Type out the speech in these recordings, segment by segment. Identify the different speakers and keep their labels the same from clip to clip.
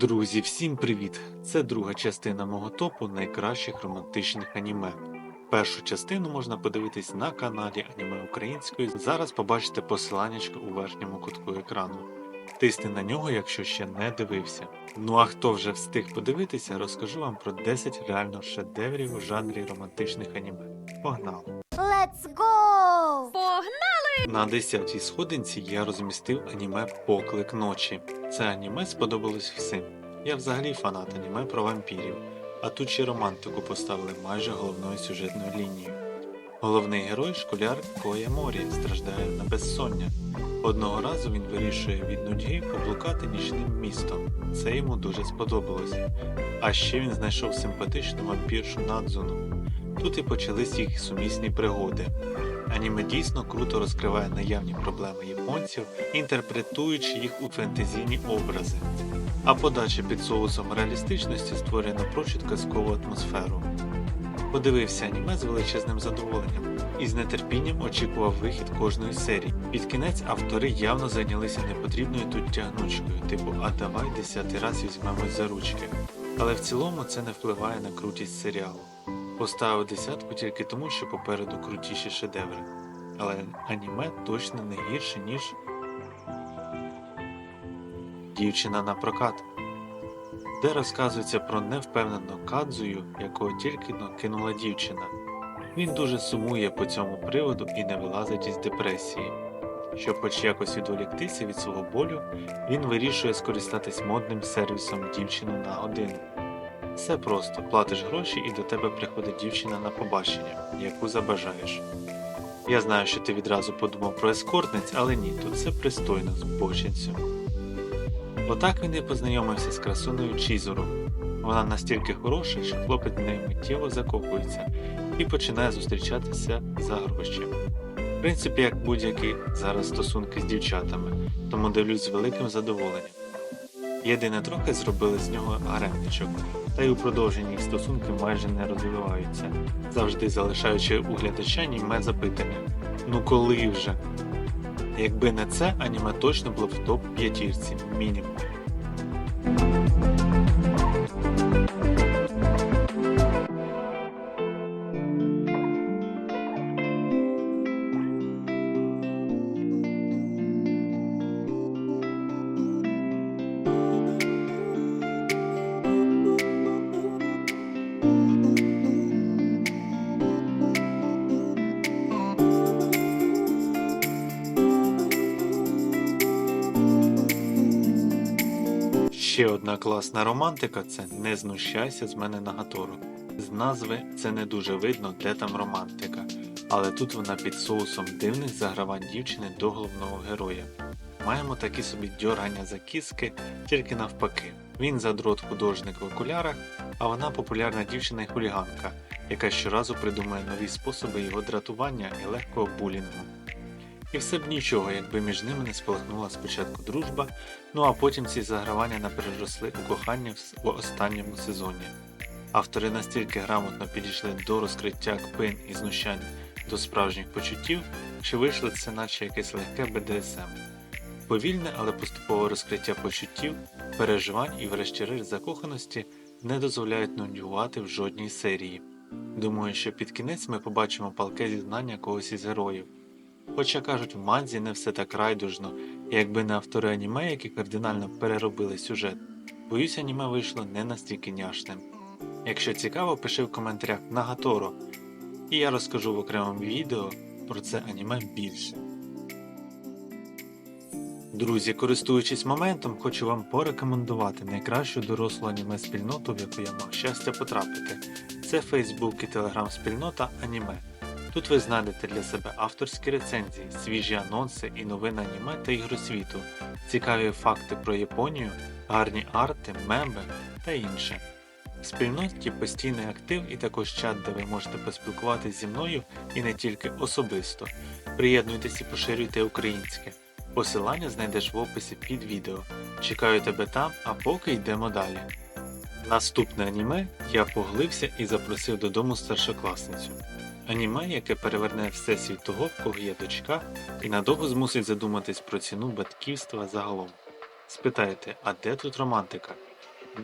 Speaker 1: Друзі, всім привіт! Це друга частина мого топу найкращих романтичних аніме. Першу частину можна подивитись на каналі Аніме Української. Зараз побачите посиланнячко у верхньому кутку екрану. Тисни на нього, якщо ще не дивився. Ну а хто вже встиг подивитися, розкажу вам про 10 реально шедеврів у жанрі романтичних аніме. Погнали!
Speaker 2: Let's go!
Speaker 1: На 10-й сходинці я розмістив аніме Поклик ночі. Це аніме сподобалось всім. Я взагалі фанат аніме про вампірів, а тут ще романтику поставили майже головною сюжетною лінією. Головний герой школяр Коя Морі страждає на безсоння. Одного разу він вирішує від нудьги поблукати нічним містом. Це йому дуже сподобалось. А ще він знайшов симпатичну вампіршу Надзуну. Тут і почались їх сумісні пригоди. Аніме дійсно круто розкриває наявні проблеми японців, інтерпретуючи їх у фентезійні образи. А подача під соусом реалістичності створює напрочуд казкову атмосферу. Подивився аніме з величезним задоволенням і з нетерпінням очікував вихід кожної серії. Під кінець автори явно зайнялися непотрібною тут тягнучкою, типу А давай десятий раз візьмемось за ручки. Але в цілому це не впливає на крутість серіалу. Поставив десятку тільки тому, що попереду крутіші шедеври. Але аніме точно не гірше, ніж Дівчина на прокат, де розказується про невпевнену Кадзую, якого тільки кинула дівчина. Він дуже сумує по цьому приводу і не вилазить із депресії. Щоб хоч якось відволіктися від свого болю, він вирішує скористатись модним сервісом дівчину на годину. Все просто платиш гроші і до тебе приходить дівчина на побачення, яку забажаєш. Я знаю, що ти відразу подумав про ескортниць, але ні, тут все пристойно з бочинцю. Отак він і познайомився з красуною Чізуру. Вона настільки хороша, що хлопець в неї миттєво закохується і починає зустрічатися за гроші. В принципі, як будь-які зараз стосунки з дівчатами, тому дивлюсь з великим задоволенням. Єдине трохи зробили з нього гаремничок, та й у продовженні їх стосунки майже не розвиваються, завжди залишаючи у глядача німе запитання: ну коли вже? Якби не це, аніме точно було в топ п'ятірці, мінімум. Ще одна класна романтика це не знущайся з мене на Гатору. З назви це не дуже видно, де там романтика, але тут вона під соусом дивних загравань дівчини до головного героя. Маємо такі собі дьоргання за кіски, тільки навпаки. Він задрот художник в окулярах, а вона популярна дівчина і хуліганка, яка щоразу придумує нові способи його дратування і легкого булінгу. І все б нічого, якби між ними не спалахнула спочатку дружба, ну а потім ці загравання не переросли у кохання в останньому сезоні. Автори настільки грамотно підійшли до розкриття кпин і знущань до справжніх почуттів, що вийшло це наче якесь легке БДСМ. Повільне, але поступове розкриття почуттів, переживань і врешті-решт закоханості не дозволяють нудьгувати в жодній серії. Думаю, що під кінець ми побачимо палке зізнання когось із героїв. Хоча кажуть, в манзі не все так райдужно, якби не автори аніме, які кардинально переробили сюжет, боюсь, аніме вийшло не настільки няшним. Якщо цікаво, пиши в коментарях на Гаторо, і я розкажу в окремому відео про це аніме більше. Друзі, користуючись моментом, хочу вам порекомендувати найкращу дорослу аніме спільноту, в яку я мав щастя потрапити. Це Facebook і Telegram спільнота аніме. Тут ви знайдете для себе авторські рецензії, свіжі анонси і новини аніме та ігросвіту, цікаві факти про Японію, гарні арти, меми та інше. В спільноті постійний актив і також чат, де ви можете поспілкуватися зі мною і не тільки особисто. Приєднуйтесь і поширюйте українське. Посилання знайдеш в описі під відео. Чекаю тебе там, а поки йдемо далі. Наступне аніме я поглився і запросив додому старшокласницю. Аніме, яке переверне всесвіт того, в кого є дочка, і надовго змусить задуматись про ціну батьківства загалом. Спитаєте, а де тут романтика?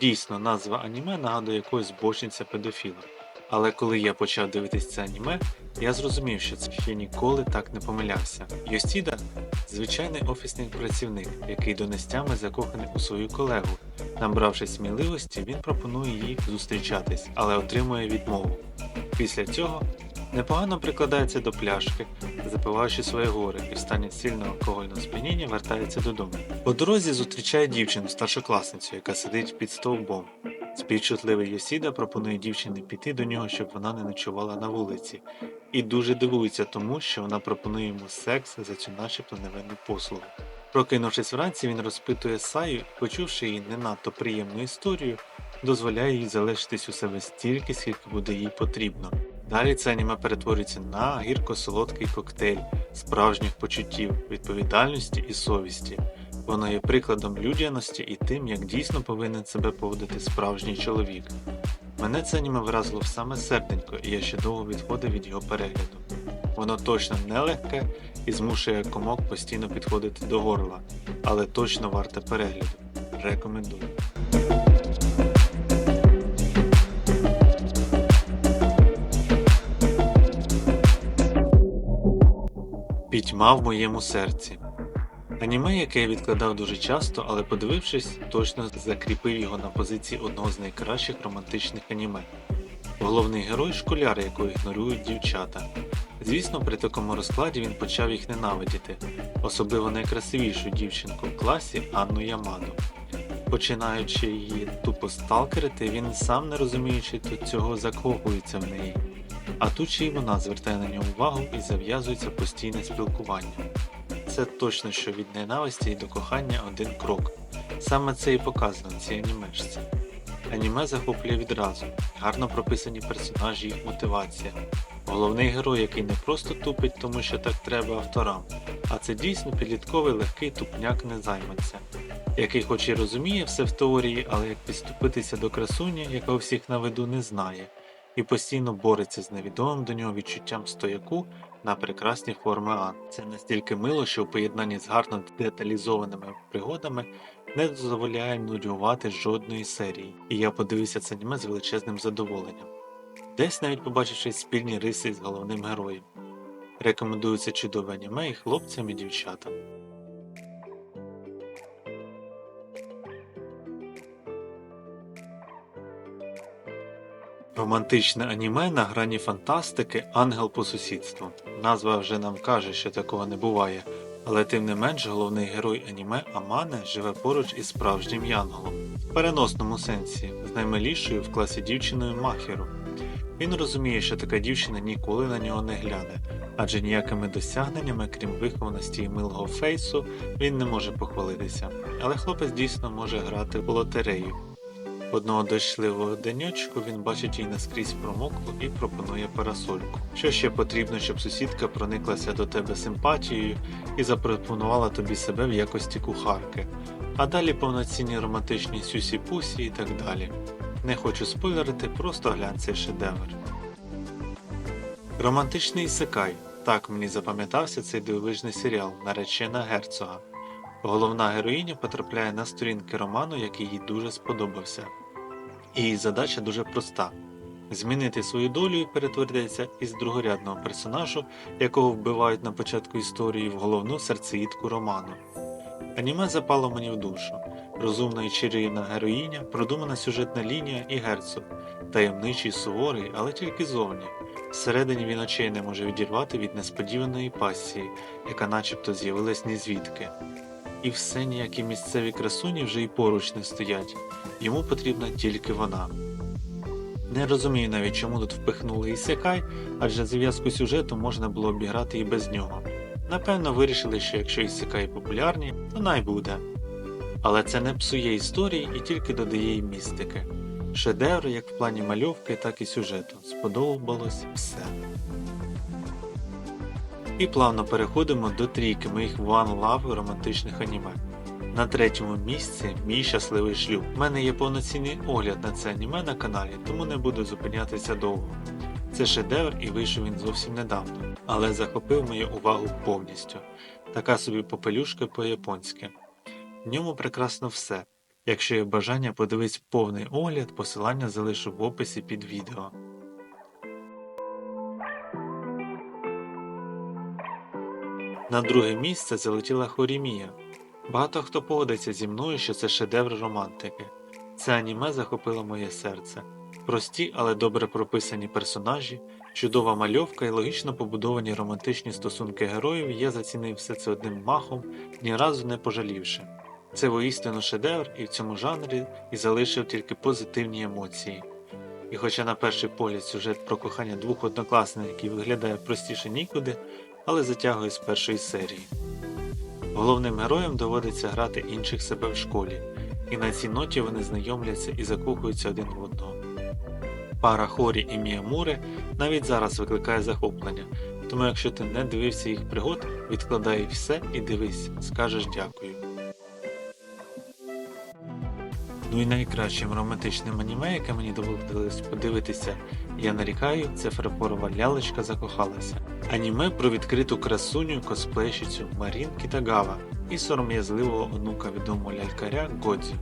Speaker 1: Дійсно, назва аніме нагадує якогось збочинця педофіла. Але коли я почав дивитись це аніме, я зрозумів, що це ще ніколи так не помилявся. Йосіда звичайний офісний працівник, який донестями закоханий у свою колегу. Набравшись сміливості, він пропонує їй зустрічатись, але отримує відмову. Після цього непогано прикладається до пляшки, запиваючи своє горе і в стані сильного алкогольного сп'яніння вертається додому. По дорозі зустрічає дівчину, старшокласницю, яка сидить під стовбом. Співчутливий Йосіда пропонує дівчині піти до нього, щоб вона не ночувала на вулиці, і дуже дивується тому, що вона пропонує йому секс за цю начебто невинну послугу. Прокинувшись вранці, він розпитує Саю почувши її не надто приємну історію, дозволяє їй залишитись у себе стільки, скільки буде їй потрібно. Далі це аніме перетворюється на гірко-солодкий коктейль справжніх почуттів, відповідальності і совісті. Воно є прикладом людяності і тим, як дійсно повинен себе поводити справжній чоловік. Мене це аніме вразило в саме серденько, і я ще довго відходив від його перегляду. Воно точно нелегке і змушує комок постійно підходити до горла, але точно варте перегляду. Рекомендую. Пітьма в моєму серці. Аніме, яке я відкладав дуже часто, але подивившись, точно закріпив його на позиції одного з найкращих романтичних аніме. Головний герой школяр, якого ігнорують дівчата. Звісно, при такому розкладі він почав їх ненавидіти, особливо найкрасивішу дівчинку в класі Анну Ямаду. Починаючи її тупо сталкерити, він сам не розуміючи до цього закохується в неї. А тут ще й вона звертає на нього увагу і зав'язується постійне спілкування. Це точно що від ненависті і до кохання один крок. Саме це і показано цій анімешці. Аніме захоплює відразу, гарно прописані персонажі, їх мотивація. Головний герой, який не просто тупить, тому що так треба авторам, а це дійсно підлітковий легкий тупняк незайманця, який хоч і розуміє все в теорії, але як підступитися до красуні, яка у всіх на виду не знає, і постійно бореться з невідомим до нього відчуттям стояку на прекрасні форми Ан. Це настільки мило, що у поєднанні з гарно деталізованими пригодами не дозволяє нудьгувати жодної серії, і я подивився це аніме з величезним задоволенням. Десь навіть побачивши спільні риси з головним героєм. Рекомендую це чудове аніме і хлопцям і дівчатам. Романтичне аніме на грані фантастики Ангел по сусідству. Назва вже нам каже, що такого не буває, але тим не менш головний герой аніме Амане живе поруч із справжнім янголом, в переносному сенсі, з наймилішою в класі дівчиною Махіру. Він розуміє, що така дівчина ніколи на нього не гляне, адже ніякими досягненнями, крім вихованості і милого фейсу, він не може похвалитися. Але хлопець дійсно може грати в лотерею. Одного дощливого денечку він бачить її наскрізь промоклу і пропонує парасольку. Що ще потрібно, щоб сусідка прониклася до тебе симпатією і запропонувала тобі себе в якості кухарки, а далі повноцінні романтичні сюсі-пусі і так далі. Не хочу спойлерити, просто глянь цей шедевр. Романтичний ісекай. Так мені запам'ятався цей дивовижний серіал Наречена герцога. Головна героїня потрапляє на сторінки роману, який їй дуже сподобався. І задача дуже проста змінити свою долю і перетворитися із другорядного персонажу, якого вбивають на початку історії, в головну серцеїдку роману. Аніме запало мені в душу. Розумна і чарівна героїня, продумана сюжетна лінія і герцог, таємничий суворий, але тільки зовні. Всередині він очей не може відірвати від несподіваної пасії, яка начебто з'явилась ні звідки. І все ніякі місцеві красуні вже й поруч не стоять, йому потрібна тільки вона. Не розумію навіть, чому тут впихнули Ісекай, адже зав'язку сюжету можна було обіграти і без нього. Напевно, вирішили, що якщо Ісекай популярні, то най буде. Але це не псує історії і тільки додає їй містики. Шедевр як в плані мальовки, так і сюжету. Сподобалось все. І плавно переходимо до трійки моїх One Love романтичних аніме. На третьому місці мій щасливий шлюб. У мене є повноцінний огляд на це аніме на каналі, тому не буду зупинятися довго. Це шедевр і вийшов він зовсім недавно, але захопив мою увагу повністю. Така собі попелюшка по-японськи. В ньому прекрасно все. Якщо є бажання, подивись повний огляд, посилання залишу в описі під відео. На друге місце залетіла Хорімія. Багато хто погодиться зі мною, що це шедевр романтики. Це аніме захопило моє серце. Прості, але добре прописані персонажі, чудова мальовка і логічно побудовані романтичні стосунки героїв, я зацінив все це одним махом, ні разу не пожалівши. Це воістину шедевр і в цьому жанрі і залишив тільки позитивні емоції. І хоча на перший погляд сюжет про кохання двох однокласників виглядає простіше нікуди, але затягує з першої серії. Головним героям доводиться грати інших себе в школі, і на цій ноті вони знайомляться і закохуються один в одного. Пара Хорі і Міямуре навіть зараз викликає захоплення, тому якщо ти не дивився їх пригод, відкладай все і дивись, скажеш дякую. Ну і найкращим романтичним аніме, яке мені доводилось подивитися, я нарікаю, це фарфорова лялечка закохалася. Аніме про відкриту красуню косплейщицю Марін Кітагава і сором'язливого онука відомого лялькаря Годзі.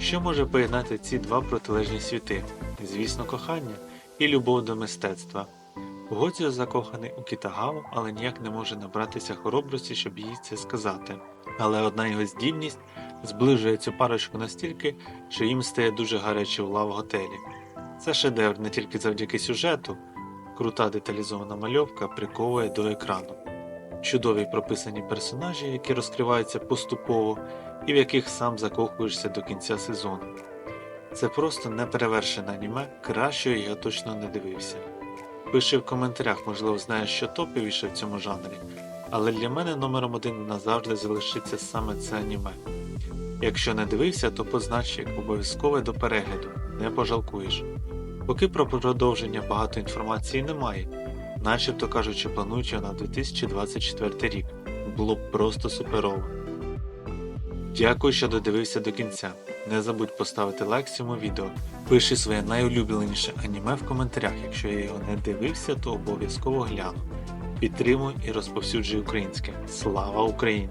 Speaker 1: Що може поєднати ці два протилежні світи? Звісно, кохання і любов до мистецтва. Годзіо закоханий у Кітагаву, але ніяк не може набратися хоробрості, щоб їй це сказати. Але одна його здібність зближує цю парочку настільки, що їм стає дуже гаряче у лав готелі. Це шедевр не тільки завдяки сюжету, крута деталізована мальовка приковує до екрану. Чудові прописані персонажі, які розкриваються поступово і в яких сам закохуєшся до кінця сезону. Це просто неперевершене аніме, кращого я точно не дивився. Пиши в коментарях, можливо, знаєш, що топовіше в цьому жанрі, але для мене номером один назавжди залишиться саме це аніме. Якщо не дивився, то познач як обов'язкове до перегляду, не пожалкуєш. Поки про продовження багато інформації немає, начебто кажуть, що планують його на 2024 рік. Було б просто суперово. Дякую, що додивився до кінця. Не забудь поставити лайк цьому відео. Пиши своє найулюбленіше аніме в коментарях. Якщо я його не дивився, то обов'язково гляну. Підтримуй і розповсюджуй українське. Слава Україні!